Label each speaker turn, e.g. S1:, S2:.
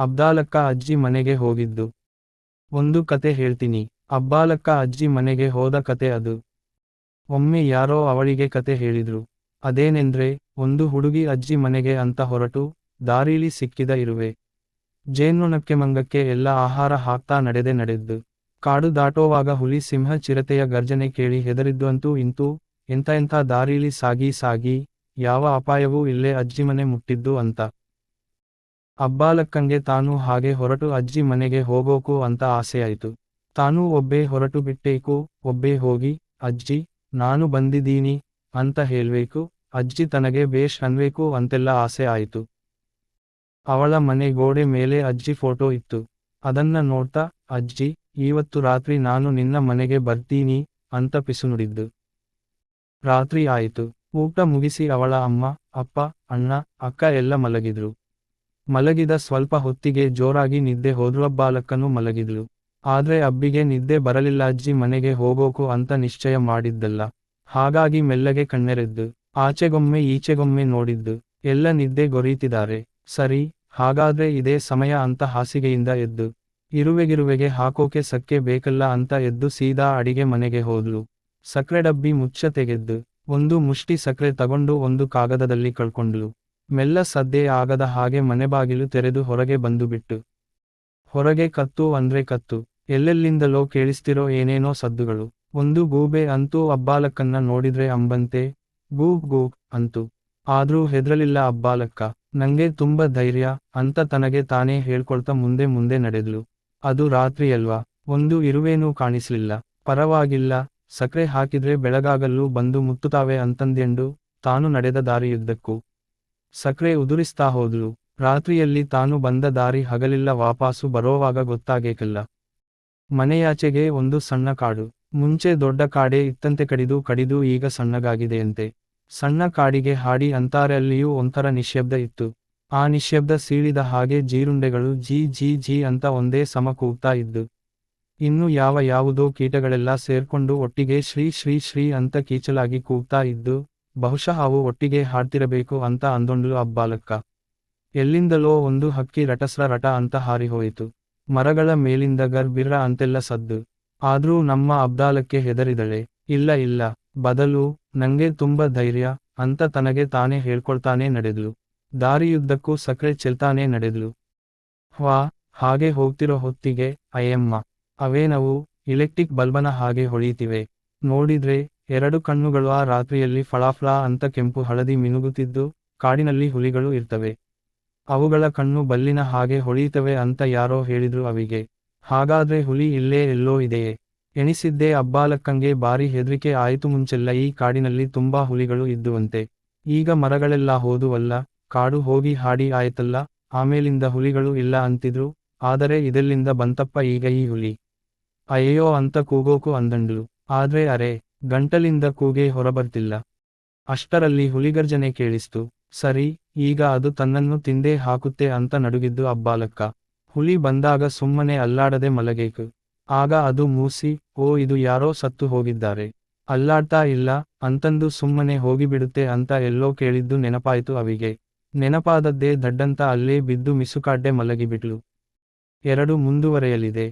S1: ಅಬ್ದಾಲಕ್ಕ ಅಜ್ಜಿ ಮನೆಗೆ ಹೋಗಿದ್ದು. ಒಂದು ಕತೆ ಹೇಳ್ತೀನಿ. ಅಬ್ಬಾಲಕ್ಕ ಅಜ್ಜಿ ಮನೆಗೆ ಹೋದ ಕತೆ ಅದು. ಒಮ್ಮೆ ಯಾರೋ ಅವಳಿಗೆ ಕತೆ ಹೇಳಿದ್ರು. ಅದೇನೆಂದ್ರೆ, ಒಂದು ಹುಡುಗಿ ಅಜ್ಜಿ ಮನೆಗೆ ಅಂತ ಹೊರಟು, ದಾರೀಲಿ ಸಿಕ್ಕಿದ ಇರುವೆ. ಜೇನ್ನೊಣಕ್ಕೆ ಮಂಗಕ್ಕೆ ಎಲ್ಲ ಆಹಾರ ಹಾಕ್ತಾ ನಡೆದೆ ನಡೆದ್ದು. ಕಾಡು ದಾಟೋವಾಗ ಹುಲಿ ಸಿಂಹ ಚಿರತೆಯ ಗರ್ಜನೆ ಕೇಳಿ ಹೆದರಿದ್ದು ಅಂತೂ ಇಂತೂ, ಎಂಥ ಎಂಥ ದಾರೀಲಿ ಸಾಗಿ ಸಾಗಿ, ಯಾವ ಅಪಾಯವೂ ಇಲ್ಲೇ ಅಜ್ಜಿ ಮನೆ ಮುಟ್ಟಿದ್ದು ಅಂತ. ಅಬ್ಬಾಲಕ್ಕಂಗೆ ತಾನು ಹಾಗೆ ಹೊರಟು ಅಜ್ಜಿ ಮನೆಗೆ ಹೋಗೋಕು ಅಂತ ಆಸೆಯಾಯಿತು. ತಾನೂ ಒಬ್ಬೇ ಹೊರಟು ಬಿಟ್ಟೇಕು, ಒಬ್ಬೇ ಹೋಗಿ, ಅಜ್ಜಿ, ನಾನು ಬಂದಿದ್ದೀನಿ ಅಂತ ಹೇಳ್ಬೇಕು, ಅಜ್ಜಿ ತನಗೆ ಬೇಷ್ ಅನ್ಬೇಕು ಅಂತೆಲ್ಲ ಆಸೆ ಆಯಿತು. ಅವಳ ಮನೆ ಗೋಡೆ ಮೇಲೆ ಅಜ್ಜಿ ಫೋಟೋ ಇತ್ತು. ಅದನ್ನ ನೋಡ್ತಾ, ಅಜ್ಜಿ, ಇವತ್ತು ರಾತ್ರಿ ನಾನು ನಿನ್ನ ಮನೆಗೆ ಬರ್ತೀನಿ ಅಂತ ಪಿಸು ನುಡಿದ್ದು. ರಾತ್ರಿ ಆಯಿತು. ಊಟ ಮುಗಿಸಿ ಅವಳ ಅಮ್ಮ, ಅಪ್ಪ, ಅಣ್ಣ, ಅಕ್ಕ ಎಲ್ಲ ಮಲಗಿದ್ರು. ಮಲಗಿದ ಸ್ವಲ್ಪ ಹೊತ್ತಿಗೆ ಜೋರಾಗಿ ನಿದ್ದೆ ಹೋದ್ರು ಅಬ್ಬಾಲಕ್ಕನು ಮಲಗಿದ್ಲು. ಆದ್ರೆ ಅಬ್ಬಿಗೆ ನಿದ್ದೆ ಬರಲಿಲ್ಲ, ಅಜ್ಜಿ ಮನೆಗೆ ಹೋಗೋಕು ಅಂತ ನಿಶ್ಚಯ ಮಾಡಿದ್ದಲ್ಲ. ಹಾಗಾಗಿ ಮೆಲ್ಲಗೆ ಕಣ್ಣೆರೆದ್ದು, ಆಚೆಗೊಮ್ಮೆ ಈಚೆಗೊಮ್ಮೆ ನೋಡಿದ್ದು, ಎಲ್ಲ ನಿದ್ದೆ ಗೊರೀತಿದ್ದಾರೆ. ಸರಿ, ಹಾಗಾದ್ರೆ ಇದೇ ಸಮಯ ಅಂತ ಹಾಸಿಗೆಯಿಂದ ಎದ್ದು, ಇರುವೆಗಿರುವೆಗೆ ಹಾಕೋಕೆ ಸಕ್ಕೆ ಬೇಕಲ್ಲ ಅಂತ ಎದ್ದು ಸೀದಾ ಅಡಿಗೆ ಮನೆಗೆ ಹೋದ್ಲು. ಸಕ್ರೆ ಡಬ್ಬಿ ಮುಚ್ಚ ತೆಗೆದ್ದು, ಒಂದು ಮುಷ್ಟಿ ಸಕ್ರೆ ತಗೊಂಡು ಒಂದು ಕಾಗದದಲ್ಲಿ ಕಳ್ಕೊಂಡ್ಲು. ಮೆಲ್ಲ ಸದ್ದೇ ಆಗದ ಹಾಗೆ ಮನೆಬಾಗಿಲು ತೆರೆದು ಹೊರಗೆ ಬಂದುಬಿಟ್ಟು ಹೊರಗೆ ಕತ್ತು ಅಂದ್ರೆ ಕತ್ತು, ಎಲ್ಲೆಲ್ಲಿಂದಲೋ ಕೇಳಿಸ್ತಿರೋ ಏನೇನೋ ಸದ್ದುಗಳು. ಒಂದು ಗೂಬೆ ಅಂತೂ ಅಬ್ಬಾಲಕ್ಕನ್ನ ನೋಡಿದ್ರೆ ಅಂಬಂತೆ, ಗೂಬ್ ಗೂಬ್ ಅಂತು. ಆದ್ರೂ ಹೆದ್ರಲಿಲ್ಲ ಅಬ್ಬಾಲಕ್ಕ, ನಂಗೆ ತುಂಬ ಧೈರ್ಯ ಅಂತ ತನಗೆ ತಾನೇ ಹೇಳ್ಕೊಳ್ತಾ ಮುಂದೆ ಮುಂದೆ ನಡೆದ್ಲು. ಅದು ರಾತ್ರಿಯಲ್ವಾ ಒಂದು ಇರುವೇನೂ ಕಾಣಿಸ್ಲಿಲ್ಲ. ಪರವಾಗಿಲ್ಲ, ಸಕ್ರೆ ಹಾಕಿದ್ರೆ ಬೆಳಗಾಗಲ್ಲೂ ಬಂದು ಮುತ್ತುತ್ತಾವೆ ಅಂತಂದೆಂಡು ತಾನು ನಡೆದ ದಾರಿಯುದ್ದಕ್ಕೂ. ಸಕ್ರೆ ಉದುರಿಸ್ತಾ ಹೋದ್ಲು ರಾತ್ರಿಯಲ್ಲಿ ತಾನು ಬಂದ ದಾರಿ ಹಗಲಿಲ್ಲ ವಾಪಾಸು ಬರೋವಾಗ ಗೊತ್ತಾಗೇಕಲ್ಲ. ಮನೆಯಾಚೆಗೆ ಒಂದು ಸಣ್ಣ ಕಾಡು. ಮುಂಚೆ ದೊಡ್ಡ ಕಾಡೇ ಇತ್ತಂತೆ ಕಡಿದು ಕಡಿದು ಈಗ ಸಣ್ಣಗಾಗಿದೆಯಂತೆ. ಸಣ್ಣ ಕಾಡಿಗೆ ಹಾಡಿ ಅಂತಾರೆ ಅಲ್ಲಿಯೂ ಒಂಥರ ನಿಶ್ಶಬ್ದ ಇತ್ತು. ಆ ನಿಶ್ಶಬ್ದ ಸೀಳಿದ ಹಾಗೆ ಜೀರುಂಡೆಗಳು ಜೀ ಜೀ ಜೀ ಅಂತ ಒಂದೇ ಸಮ ಕೂಗ್ತಾ ಇದ್ದು. ಇನ್ನು ಯಾವ ಯಾವುದೋ ಕೀಟಗಳೆಲ್ಲ ಸೇರ್ಕೊಂಡು ಒಟ್ಟಿಗೆ ಶ್ರೀ ಶ್ರೀ ಶ್ರೀ ಅಂತ ಕೀಚಲಾಗಿ ಕೂಗ್ತಾ ಇದ್ದು. ಬಹುಶಃ ಅವು ಒಟ್ಟಿಗೆ ಹಾಡ್ತಿರಬೇಕು ಅಂತ ಅಂದೊಂಡ್ಲು ಅಬ್ಬಾಲಕ್ಕ. ಎಲ್ಲಿಂದಲೋ ಒಂದು ಹಕ್ಕಿ ರಟಸ್ರ ರಟ ಅಂತ ಹಾರಿಹೋಯಿತು. ಮರಗಳ ಮೇಲಿಂದ ಗರ್ ಬಿರ್ರ ಅಂತೆಲ್ಲ ಸದ್ದು. ಆದ್ರೂ ನಮ್ಮ ಅಬ್ದಾಲಕ್ಕೆ ಹೆದರಿದಳೆ, ಇಲ್ಲ ಇಲ್ಲ, ಬದಲು, ನಂಗೆ ತುಂಬ ಧೈರ್ಯ, ಅಂತ ತನಗೆ ತಾನೇ ಹೇಳ್ಕೊಳ್ತಾನೆ ನಡೆದ್ಲು. ದಾರಿಯುದ್ದಕ್ಕೂ ಸಕ್ರೆ ಚೆಲ್ತಾನೆ ನಡೆದ್ಲು. ಹ್ವಾ ಹಾಗೆ ಹೋಗ್ತಿರೋ ಹೊತ್ತಿಗೆ, ಅಯ್ಯಮ್ಮ, ಅವೇನವು, ಇಲೆಕ್ಟ್ರಿಕ್ ಬಲ್ಬನ ಹಾಗೆ ಹೊಳೀತಿವೆ. ನೋಡಿದ್ರೆ ಎರಡು ಕಣ್ಣುಗಳು ಆ ರಾತ್ರಿಯಲ್ಲಿ ಫಳಾಫ್ಲಾ ಅಂತ ಕೆಂಪು ಹಳದಿ ಮಿನುಗುತ್ತಿದ್ದು, ಕಾಡಿನಲ್ಲಿ ಹುಲಿಗಳು ಇರ್ತವೆ. ಅವುಗಳ ಕಣ್ಣು ಬಲ್ಲಿನ ಹಾಗೆ ಹೊಳೆಯುತ್ತವೆ ಅಂತ ಯಾರೋ ಹೇಳಿದ್ರು ಅವಿಗೆ. ಹಾಗಾದ್ರೆ ಹುಲಿ ಇಲ್ಲೇ ಎಲ್ಲೋ ಇದೆಯೇ? ಎಣಿಸಿದ್ದೇ ಅಬ್ಬಾಲಕ್ಕಂಗೆ ಬಾರಿ ಹೆದರಿಕೆ ಆಯಿತು ಮುಂಚೆಲ್ಲ ಈ ಕಾಡಿನಲ್ಲಿ ತುಂಬಾ ಹುಲಿಗಳು ಇದ್ದುವಂತೆ. ಈಗ ಮರಗಳೆಲ್ಲ ಹೋದುವಲ್ಲ, ಕಾಡು ಹೋಗಿ ಹಾಡಿ ಆಯ್ತಲ್ಲ, ಆಮೇಲಿಂದ ಹುಲಿಗಳು ಇಲ್ಲ ಅಂತಿದ್ರು, ಆದರೆ ಇದೆಲ್ಲಿಂದ ಬಂತಪ್ಪ ಈಗ ಈ ಹುಲಿ? ಅಯ್ಯೋ ಅಂತ ಕೂಗೋಕು ಅಂದಂಡ್ಲು. ಆದ್ರೆ ಅರೆ ಗಂಟಲಿಂದ ಕೂಗೆ ಹೊರಬರ್ತಿಲ್ಲ. ಅಷ್ಟರಲ್ಲಿ ಹುಲಿಗರ್ಜನೆ ಕೇಳಿಸ್ತು, ಸರಿ, ಈಗ ಅದು ತನ್ನನ್ನು ತಿಂದೇ ಹಾಕುತ್ತೆ ಅಂತ ನಡುಗಿದ್ದು ಅಬ್ಬಾಲಕ್ಕ. ಹುಲಿ ಬಂದಾಗ ಸುಮ್ಮನೆ ಅಲ್ಲಾಡದೆ ಮಲಗೇಕು. ಆಗ ಅದು ಮೂಸಿ, ಓ ಇದು ಯಾರೋ ಸತ್ತು ಹೋಗಿದ್ದಾರೆ. ಅಲ್ಲಾಡ್ತಾ ಇಲ್ಲ, ಅಂತಂದು ಸುಮ್ಮನೆ ಹೋಗಿಬಿಡುತ್ತೆ ಅಂತ ಎಲ್ಲೋ ಕೇಳಿದ್ದು ನೆನಪಾಯಿತು ಅವಿಗೆ. ನೆನಪಾದದ್ದೇ ದಡ್ಡಂತ ಅಲ್ಲೇ ಬಿದ್ದು ಮಿಸುಕಾಡ್ಡೆ ಮಲಗಿಬಿಟ್ಲು. ಎರಡು ಮುಂದುವರೆಯಲಿದೆ.